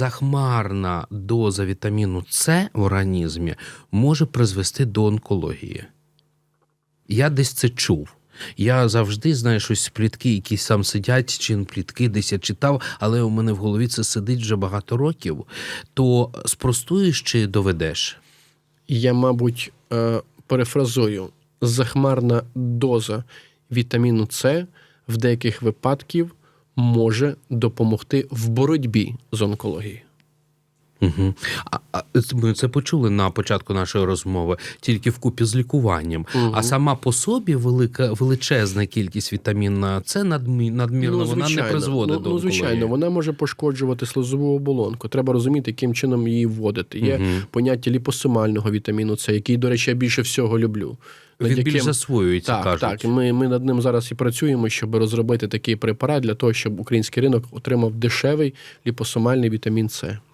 захмарна доза вітаміну С в організмі може призвести до онкології. Я десь це чув. Я завжди знаю щось плітки, якісь там сидять, чи плітки десь я читав, але у мене в голові це сидить вже багато років. То спростуєш чи доведеш? Я, мабуть, е, перефразую: захмарна доза вітаміну С в деяких випадків може допомогти в боротьбі з онкологією. Угу. А, ми це почули на початку нашої розмови, тільки вкупі з лікуванням. Мгм. А сама по собі велика величезна кількість вітаміна С надмі, надмірно вона не призводить ну, до ну, звичайно, вона може пошкоджувати слизову оболонку. Треба розуміти, яким чином її вводити. Є Мгм. поняття ліпосомального вітаміну С, який, до речі, я більше всього люблю. Він більш засвоюється, Так, кажуть. так. Ми, ми над ним зараз і працюємо, щоб розробити такий препарат для того, щоб український ринок отримав дешевий ліпосомальний вітамін С.